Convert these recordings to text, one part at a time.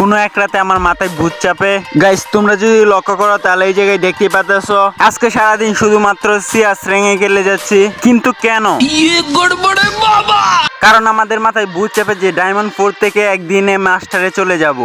কোনো এক রাতে আমার মাথায় ভূত চাপে। গাইস তোমরা যদি লক্ষ্য করো তাহলে এই জায়গায় দেখতে পাচ্ছ আজকে সারাদিন শুধুমাত্র সিয়াস রেঙে গেলে যাচ্ছি। কিন্তু কেন? কারণ আমাদের মাথায় ভূত চাপে যে ডায়মন্ড ফোর থেকে একদিনে মাস্টারে চলে যাব।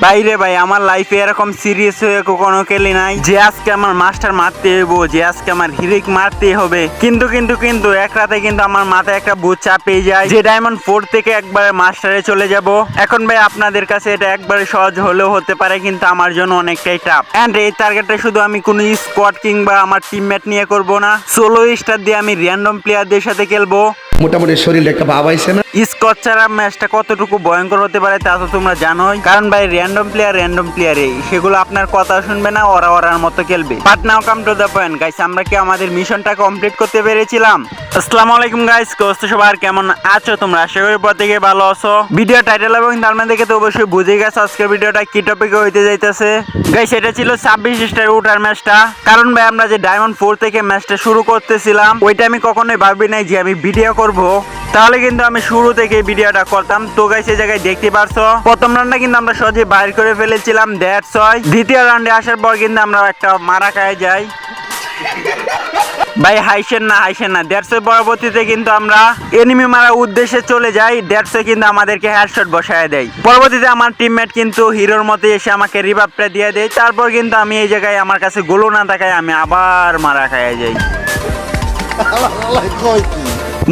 বাইরে ভাই, আমার লাইফে এরকম সিরিয়াস হয়ে কখনো খেলি নাই। যে আজকে আমার মাস্টার মারতে হইব, যে আজকে আমার হিরিক মারতে হবে। কিন্তু কিন্তু কিন্তু, এক রাতে কিন্তু আমার মাথায় একটা বুথ চাপে যায়। যে ডায়মন্ড ফোর থেকে একবারে মাস্টারে চলে যাব। এখন ভাই, আপনাদের কাছে এটা একবারে সহজ হলেও হতে পারে, কিন্তু আমার জন্য অনেকটাই টাফ অ্যান্ড এই টার্গেটটা শুধু আমি কোনো স্কোয়াড কিংবা আমার টিমমেট নিয়ে করব না। সোলো স্টার দিয়ে আমি র্যান্ডম প্লেয়ারদের সাথে খেলব। মোটামুটি শরীরে একটা ভাব আইছে না। স্কট ছাড়া ম্যাচটা কতটুকু ভয়ঙ্কর হতে পারে তা তো তোমরা জানোই। কারণ ভাই র্যান্ডম প্লেয়ার র্যান্ডম প্লেয়ারে সেগুলো আপনার কথা শুনবে না, ওরা ওরার মতো খেলবে। But now come to the point guys আমরা কি আমাদের মিশনটা কমপ্লিট করতে পেরেছিলাম? আসসালামু আলাইকুম গাইস কোস্ত সবার? কেমন আছো তোমরা? আশা করি প্রত্যেকে ভালো আছো। ভিডিও টাইটেল এবং থাম্বনেল দেখে তো অবশ্যই বুঝে গেছো আজকের ভিডিওটা কি টপিকে হইতে যাইতেছে। গাইস এটা ছিল ছাব্বিশ স্টার উঠার ম্যাচটা। কারণ ভাই, আমরা যে ডায়মন্ড ফোর থেকে ম্যাচটা শুরু করতেছিলাম, ওইটা আমি কখনোই ভাবি নাই যে আমি ভিডিও করব। তাহলে কিন্তু আমি শুরু থেকে ভিডিওটা করতাম। তো গাইস এই জায়গায় দেখতে পারছ? প্রথম রাউন্ডে কিন্তু আমরা সহজে বাইর করে ফেলেছিলাম দ্যাটস হয় দ্বিতীয় রাউন্ডে আসার পর কিন্তু আমরা একটা মারা খায় যাই। ভাই, হাইসেন না হাইসেন না। দেড়শো পরবর্তীতে কিন্তু আমরা এনিমি মারার উদ্দেশ্যে চলে যাই। দেড়শো কিন্তু আমাদেরকে হেডশট বসায় দেয়। পরবর্তীতে আমার টিমমেট কিন্তু হিরোর মতো এসে আমাকে রিভাবটা দিয়ে দেয়। তারপর কিন্তু আমি এই জায়গায় আমার কাছে গোলো না থাকায় আমি আবার মারা খায় যাই।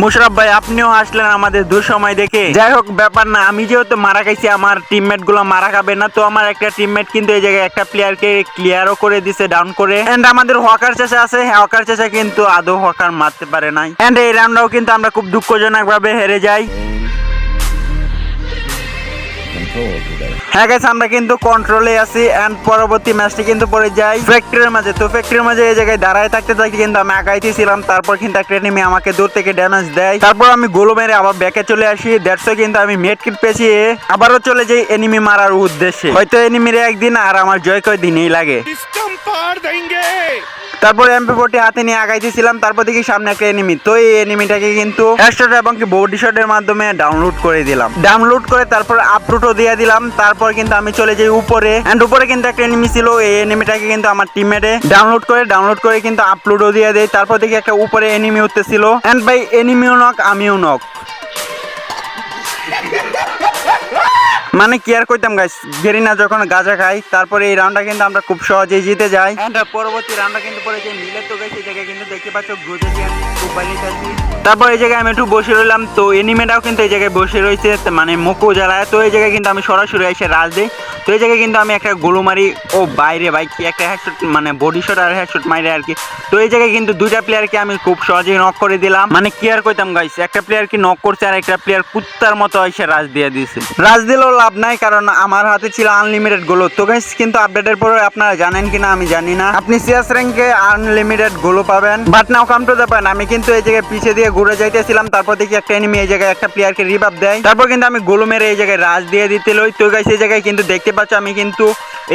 মুশরাফ ভাই, আপনিও আসলেন আমাদের দুঃসময় দেখে। যাই হোক, ব্যাপার না, আমি যেহেতু মারা খাইছি, আমার টিমমেটগুলো মারা খাবে না, তো আমার একটা টিমমেট কিন্তু এই জায়গায় একটা প্লেয়ারকে ক্লিয়ারও করে দিছে ডাউন করে। এন্ড আমাদের হকার চেষে আছে হকার চেষে কিন্তু আদৌ হকার মারতে পারে নাই। এন্ড এই রাউন্ডটাও কিন্তু আমরা খুব দুঃখজনক ভাবে হেরে যাই। হ্যাঁ গেছে আমরা কিন্তু কন্ট্রোলে আছি এন্ড পরবর্তী ম্যাচটি কিন্তু পড়ে যাই ফ্যাক্টরির মাঝে। তো ফ্যাক্টরির মাঝে এই জায়গায় দাঁড়ায় থাকতে থাকতে কিন্তু আমি আগাইতেছিলাম, তারপর কিন্তু একটা এনিমি আমাকে দূর থেকে ড্যামেজ দেয়। তারপর আমি গোলো মেরে আবার ব্যাকে চলে আসি দেড়শো কিন্তু আমি মেট কিট পেয়েছি। আবারও চলে যাই এনিমি মারার উদ্দেশ্যে। হয়তো এনিমির একদিন আর আমার জয় কয় দিনেই লাগে তারপর এমপি ফোরটি হাতে নিয়ে আগাইতেছিলাম, তারপর দেখি সামনে একটা এনিমি তো এই এনিমিটাকে কিন্তু হেডশট এবং কি বডি শটের মাধ্যমে ডাউনলোড করে দিলাম। ডাউনলোড করে তারপর আপলোডও দিয়ে দিলাম, তারপর কিন্তু আমি চলে যাই উপরে। এন্ড উপরে কিন্তু একটা এনিমি ছিল, এই এনিমিটাকে কিন্তু আমার টিমমেটে ডাউনলোড করে ডাউনলোড করে কিন্তু আপলোডও দিয়ে দেয় তারপর দেখি একটা উপরে এনিমি উঠতেছিল। এন্ড ভাই এনিমিও নক আমিও নক মানে কি আর কইতাম গাইস গেরিনা যখন গাজা খাই তারপরে এই রাউন্ডটা কিন্তু আমরা খুব সহজেই জিতে যাই। এন্ড পরবর্তী রাউন্ডটা কিন্তু পরে যে মিলে তো গেছে এই জায়গায় কিন্তু দেখতে পাচ্ছ গ্রুজে খুব বাইরে আছি তারপর এই জায়গায় আমি একটু বসে রইলাম তো এনিমেটাও কিন্তু এই জায়গায় বসে রয়েছে মানে মুখও জ্বালায় তো এই জায়গায় কিন্তু আমি সরাসরি এসে রাজ দিই। তো এই জায়গায় কিন্তু আমি একটা গোলু মারি। ও বাইরে ভাই, কি একটা হেডশট মানে বডি শট আর হেডশট মারি আর কি। তো এই জায়গায় কিন্তু দুইটা প্লেয়ারকে আমি খুব সহজেই নক করে দিলাম। মানে কি আর কইতাম গাইস একটা প্লেয়ার কি নক করছে আর একটা প্লেয়ার কুত্তার মতো এসে রাজ দিয়ে দিয়েছে রাজ দিলেও লাভ নাই কারণ আমার হাতে ছিল আনলিমিটেড গোলো। তো গাইস কিন্তু আপডেটের পরে আপনারা জানেন কিনা আমি জানি না। আপনি সিএস র্যাঙ্কে আনলিমিটেড গোলো পাবেন। But now come to the point আমি কিন্তু এই জায়গায় পিছিয়ে দিয়ে ঘুরে যাইতেছিলাম। তারপর দেখি একটা এনিমি এই জায়গায় একটা প্লেয়ারকে রিভাব দেয়। তারপর কিন্তু আমি গোলো মেরে এই জায়গায় রাজ দিয়ে দিতে লই। তো গাইস এই জায়গায় কিন্তু দেখতে পাচ্ছ, আমি কিন্তু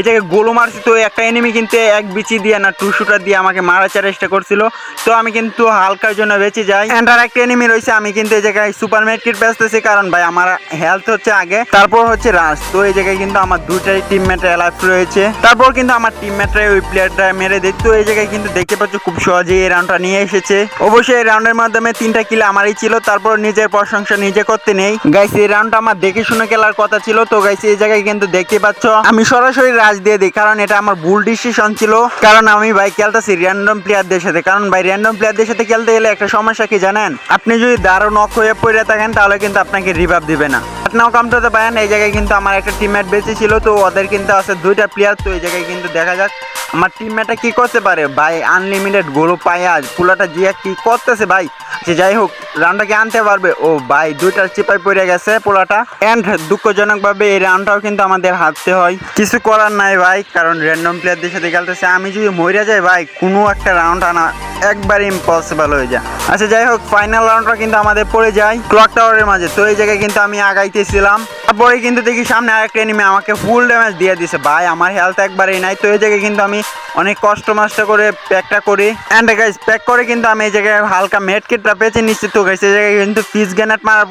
জায়গায় গোলো মারছি, তো একটা এনিমি কিন্তু এক বিচি দিয়ে না টু শুটার দিয়ে আমাকে মারার চেষ্টা করছিল। তো আমি কিন্তু হালকার জন্য বেঁচে যাই। এন্ড আর একটা এনিমি রয়েছে, আমি কিন্তু এই জায়গায় সুপার কিট বেচতেছি, কারণ ভাই আমার হেলথ হচ্ছে আগে। তারপর হচ্ছে রাজ তো এই জায়গায় কিন্তু আমার দুটাই টিমমেট অ্যালাইভ রয়েছে। তারপর কিন্তু আমার টিমমেটরা ওই প্লেয়ারটা মেরে দিত তো এই জায়গায় কিন্তু দেখতে পাচ্ছ, খুব সহজেই এই রাউন্ডটা নিয়ে এসেছে। অবশ্যই এই রাউন্ডের মাধ্যমে তিনটা কিল আমারই ছিল, তারপর নিজের প্রশংসা নিজে করতে নেই। গাইস এই রাউন্ডটা আমার দেখে শুনে খেলার কথা ছিল, তো গাইস এই জায়গায় কিন্তু দেখতে পাচ্ছ? আমি সরাসরি রাজ দিয়ে দিই, কারণ এটা আমার ভুল ডিসিশন ছিল। কারণ আমি ভাই খেলতেছি র্যান্ডম প্লেয়ারদের সাথে। কারণ ভাই র্যান্ডম প্লেয়ারদের সাথে খেলতে গেলে একটা সমস্যা কি জানেন? আপনি যদি দারুণ নক হয়ে পড়ে থাকেন, তাহলে কিন্তু আপনাকে রিভাব দিবে না। নাও কামটাতে পারেন এই জায়গায় কিন্তু আমার একটা টিমমেট বেঁচে ছিল, তো ওদের কিন্তু আছে দুইটা প্লেয়ার তো এই জায়গায় কিন্তু দেখা যাক আমার টিমমেটটা কি করতে পারে। ভাই আনলিমিটেড গোলো পায়া, পুলাটা জিয়া কি করতেছে ভাই? যে যাই হোক রাউন্ডটাকে আনতে পারবে। ও ভাই দুইটার চিপাই পড়ে গেছে পোলাটা। এন্ড দুঃখজনক ভাবে এই রাউন্ডটাও কিন্তু আমাদের হারতে হয়। কিছু করার নাই ভাই, কারণ র্যান্ডম প্লেয়ারদের সাথে খেলতেছে। আমি যদি মরে যাই ভাই, কোনো একটা রাউন্ড আনা একবার ইম্পসিবল হয়ে যায়। আচ্ছা যাই হোক ফাইনাল রাউন্ডটা কিন্তু আমাদের পড়ে যায়। ক্লক টাওয়ারের মাঝে। তো এই জায়গায় কিন্তু আমি আগাইতেছিলাম। তারপরে কিন্তু দেখি সামনে আরেকটা এনিমি আমাকে ফুল ড্যামেজ দিয়ে দিছে। ভাই, আমার হেলথ একবারেই নাই। তো এই জায়গায় কিন্তু আমি অনেক কষ্ট মাষ্ট করে প্যাকটা করি। অ্যান্ড গাইস প্যাক করে কিন্তু আমি এই জায়গায় হালকা মেড কিটটা পেয়েছি নিশ্চিত তো গাইস এই জায়গায় কিন্তু ফিস গ্যানেট মারার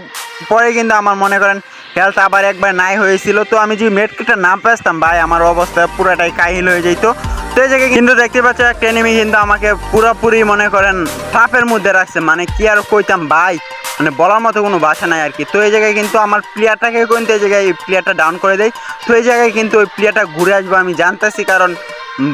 পরে কিন্তু আমার মনে করেন হেলথ আবার একবার নাই হয়েছিল। তো আমি যদি মেটকিটা না পেতাম ভাই, আমার অবস্থা পুরাটাই কাহিল হয়ে যেত তো এই জায়গায় কিন্তু দেখতে পাচ্ছ, একটা এনিমি কিন্তু আমাকে পুরোপুরি মনে করেন ট্রাপের মধ্যে রাখছে। মানে কি আর কইতাম, ভাই? মানে বলার মতো কোনো ভাষা নাই আর কি। তো এই জায়গায় কিন্তু আমার প্লেয়ারটাকে কিন্তু এই জায়গায় এই প্লেয়ারটা ডাউন করে দেয় তো এই জায়গায় কিন্তু ওই প্লেয়ারটা ঘুরে আসব আমি জানতেছি, কারণ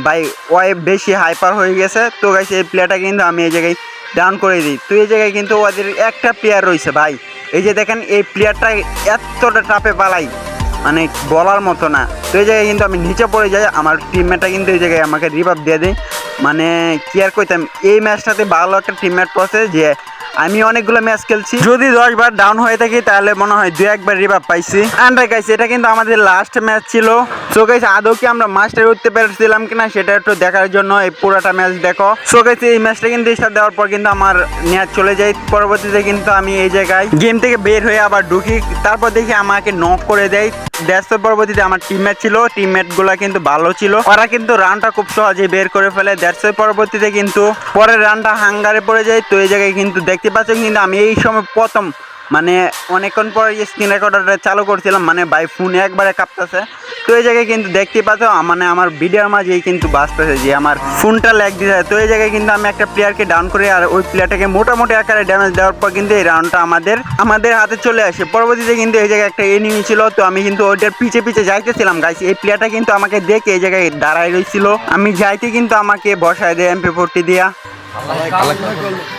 ভাই, ওয়াই বেশি হাইপার হয়ে গেছে। তো গাইস এই প্লেয়ারটা কিন্তু আমি এই জায়গায় ডাউন করে দিই। তো এই জায়গায় কিন্তু ওদের একটা প্লেয়ার রয়েছে ভাই। এই যে দেখেন, এই প্লেয়ারটা এতটা টাপে পালাই। মানে বলার মতো না। তো এই জায়গায় কিন্তু আমি নিচে পড়ে যাই, আমার টিমমেটটা কিন্তু এই জায়গায় আমাকে রিভাব দিয়ে দেয়। মানে কি আর কইতাম, এই ম্যাচটাতে ভালো একটা টিমমেট পড়ছে যে আমি অনেকগুলো ম্যাচ খেলছি। যদি দশ বার ডাউন হয়ে থাকি তাহলে মনে হয় দু একবার রিভাব পাইছি। আন্ডার গাইছে এটা কিন্তু আমাদের লাস্ট ম্যাচ ছিল। সো গাইছে আদৌ কি আমরা মাস্টার উঠতে পেরেছিলাম কিনা সেটা একটু দেখার জন্য এই পুরোটা ম্যাচ দেখো। সো গাইছে এই ম্যাচটা কিন্তু স্টার্ট দেওয়ার পর কিন্তু আমার নেট চলে যায়। পরবর্তীতে কিন্তু আমি এই জায়গায় গেম থেকে বের হয়ে আবার ঢুকি। তারপর দেখি আমাকে নক করে দেয়। দেড়শো পরবর্তীতে আমার টিমমেট ছিল। টিমমেটগুলা কিন্তু ভালো ছিল। ওরা কিন্তু রানটা খুব সহজেই বের করে ফেলে। দেড়শো পরবর্তীতে কিন্তু পরের রানটা হাঙ্গারে পড়ে যায়। তো এই জায়গায় কিন্তু দেখতে পাচ্ছ কিন্তু আমি এই সময় প্রথম মানে অনেকক্ষণ পরে স্ক্রিন রেকর্ডারটা চালু করছিলাম মানে বাই ফোন একবারে কাঁপতেছে। তো এই জায়গায় কিন্তু দেখতে পাচ্ছ মানে আমার ভিডিওর মাঝেই কিন্তু বাঁচতেছে যে আমার ফোনটা ল্যাগ দিতে তো এই জায়গায় কিন্তু আমি একটা প্লেয়ারকে ডাউন করি আর ওই প্লেয়ারটাকে মোটামুটি আকারে ড্যামেজ দেওয়ার পর কিন্তু এই রাউন্ডটা আমাদের আমাদের হাতে চলে আসে। পরবর্তীতে কিন্তু এই জায়গায় একটা এনিমি ছিল তো আমি কিন্তু ওইটার পিছে পিছে যাইতেছিলাম। গাইছি এই প্লেয়ারটা কিন্তু আমাকে দেখে এই জায়গায় দাঁড়ায় রয়েছিল আমি যাইতে কিন্তু আমাকে বসায় দেয় এমপি ফোরটি দিয়া।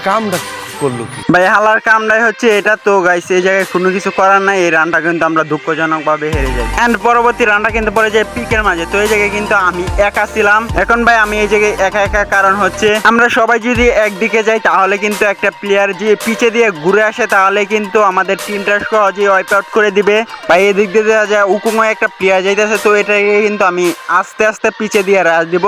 কামটা করল ভাই, হালার কামটাই হচ্ছে এটা তো গাইছে এই জায়গায় কোনো কিছু করার নাই, এই রানটা কিন্তু আমরা দুঃখজনকভাবে হেরে যাই। এন্ড পরবর্তী রানটা কিন্তু পড়ে যায় পিকের মাঝে, তো এই জায়গায় কিন্তু আমি একা ছিলাম। এখন ভাই, আমি এই জায়গায় একা একা, কারণ হচ্ছে আমরা সবাই যদি একদিকে যাই, তাহলে কিন্তু একটা প্লেয়ার যে পিছে দিয়ে ঘুরে আসে, তাহলে কিন্তু আমাদের টিমটা সহজেই ওয়াইপ আউট করে দিবে। ভাই, এদিক দিয়ে দেওয়া যায় উকুময় একটা প্লেয়ার যাইতেছে, তো এটাকে কিন্তু আমি আস্তে আস্তে পিছে দিয়ে রাজ দিব।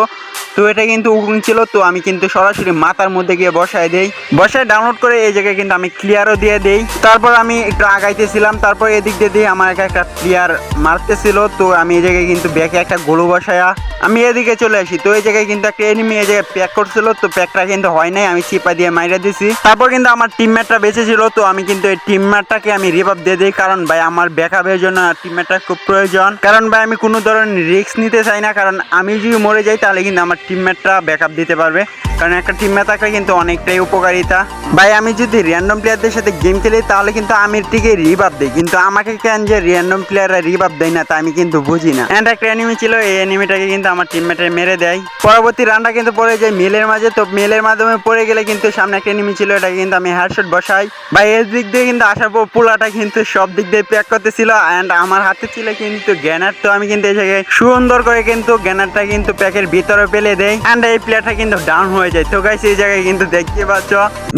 তো এটা কিন্তু উকুন ছিল, তো আমি কিন্তু সরাসরি মাথার মধ্যে গিয়ে বসায় দেই। বসায় ডাউনলোড করে এই জায়গায় কিন্তু আমি ক্লিয়ারও দিয়ে দেই। তারপর আমি একটু আগাইতেছিলাম, তারপর এদিক দিয়ে দিয়ে আমার একটা ক্লিয়ার মারতেছিল, তো আমি এই জায়গায় কিন্তু ব্যাকে একটা গোলু বসায়া আমি এদিকে চলে আসি। তো এই জায়গায় কিন্তু একটা এনিমি এই জায়গায় প্যাক করছিল, তো প্যাকটা কিন্তু হয় নাই, আমি চিপা দিয়ে মাইরা দিছি। তারপর কিন্তু আমার টিমমেটটা বেঁচে ছিল, তো আমি কিন্তু এই টিমমেটটাকে আমি রিভাব দিয়ে দিই, কারণ ভাই আমার ব্যাকআপের জন্য টিমমেটটা খুব প্রয়োজন। কারণ ভাই আমি কোনো ধরনের রিস্ক নিতে চাই না, কারণ আমি যদি মরে যাই, তাহলে কিন্তু আমার টিমমেটটা ব্যাকআপ দিতে পারবে। কারণ একটা টিমমেট থাকলে কিন্তু অনেকটাই উপকারিতা। ভাই, আমি যদি র্যান্ডম প্লেয়ারদের সাথে গেম খেলি, তাহলে কিন্তু আমি ঠিকই রিভাব দিই। কিন্তু আমাকে কেন যে র্যান্ডম প্লেয়াররা রিভাব দেয় না, তা আমি কিন্তু বুঝি না। অ্যান্ড একটা অ্যানিমি ছিল, এই অ্যানিমিটাকে কিন্তু আমার টিমমেটে মেরে দেয়। পরবর্তী রানটা কিন্তু পড়ে যায় মেলের মাঝে। তো মেলের মাধ্যমে পড়ে গেলে কিন্তু সামনে একটা এনিমি ছিল, এটাকে কিন্তু আমি হেডশট বসাই। ভাই, এর দিক দিয়ে কিন্তু আসার পর পুলাটা কিন্তু সব দিক দিয়ে প্যাক করতেছিল। অ্যান্ড আমার হাতে ছিল কিন্তু গ্যানার তো আমি কিন্তু এসে সুন্দর করে কিন্তু গ্যানারটা কিন্তু প্যাকের ভিতরে ফেলে দেই অ্যান্ড এই প্লেয়ারটা কিন্তু ডাউন হয়ে যায়। তো গাইস এই জায়গায় কিন্তু দেখতে পাচ্ছ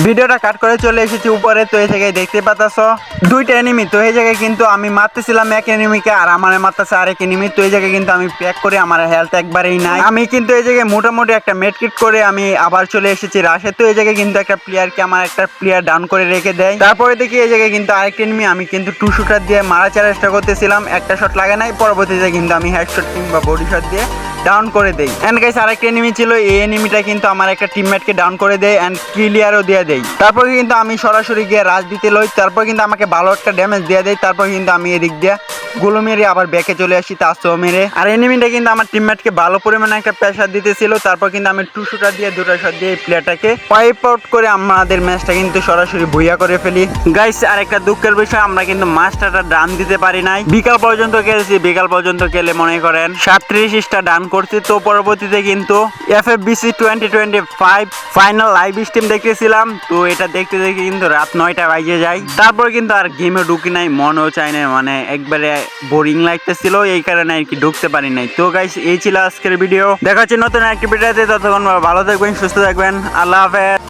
ভিডিওটা কাট করে চলে এসেছি উপরে, তো এই জায়গায় দেখতে পাচ্ছ দুইটা এনিমি তো এই জায়গায় কিন্তু আমি মারতেছিলাম এক এনিমিকে আর আমার মারতেছে আরেক এনিমি তো এই জায়গায় কিন্তু আমি প্যাক করে আমার হেলথ একবারেই নাই। আমি কিন্তু এই জায়গায় মোটামুটি একটা মেডকিট করে আমি আবার চলে এসেছি রাশে তো এই জায়গায় কিন্তু একটা প্লেয়ারকে আমার একটা প্লেয়ার ডাউন করে রেখে দেয় তারপরে দেখি এই জায়গায় কিন্তু আরেকটা এনিমি আমি কিন্তু টু শুটার দিয়ে মারা চেষ্টা করতেছিলাম। একটা শট লাগে নাই, পরবর্তীতে কিন্তু আমি হেডশট কিংবা বডি শট দিয়ে ডাউন করে দেই। এন্ড গাইস আরেকটা এনিমি ছিল, এই এনিমিটা কিন্তু আমার একটা টিমমেটকে ডাউন করে দেয় এন্ড ক্লিয়ারও দিয়ে দেয়। তারপর কিন্তু আমি সরাসরি গিয়ে রাজ দিতে লই, তারপর কিন্তু আমাকে ভালো একটা ড্যামেজ দিয়ে দেয়, তারপর কিন্তু আমি এদিক দিয়ে গুলো মেরে আবার ব্যাকে চলে আসি তাসও মেরে। আর এনিমিটা কিন্তু আমার টিমমেটকে ভালো পরিমাণে একটা প্রেশার দিতেছিল, তারপর কিন্তু আমি টু শুটার দিয়ে, দুটো শট দিয়ে এই প্লেয়ারটাকে ওয়াইপ আউট করে আমাদের ম্যাচটা কিন্তু সরাসরি ভুইয়া করে ফেলি। গাইস আর একটা দুঃখের বিষয়, আমরা কিন্তু মাস্টারটা ডান দিতে পারি নাই। বিকাল পর্যন্ত খেলেছি, বিকাল পর্যন্ত খেলে মনে করেন সাতত্রিশটা ডান করছি তো পরবর্তীতে কিন্তু F F BC twenty twenty five final live stream দেখতেছিলাম। তো এটা দেখতে দেখতে কিন্তু রাত নয়টা বাজে যায়। তারপর কিন্তু আর গেমে ঢুকি নাই, মনেও চাই না মানে একবারে বোরিং লাগতেছিল, এই কারণে আর কি ঢুকতে পারি নাই। তো গাইস এই ছিল আজকের ভিডিও দেখা হচ্ছে নতুন একটি ভিডিওতে ততক্ষণ ভালো থাকবেন, সুস্থ থাকবেন। আল্লাহ হাফেজ।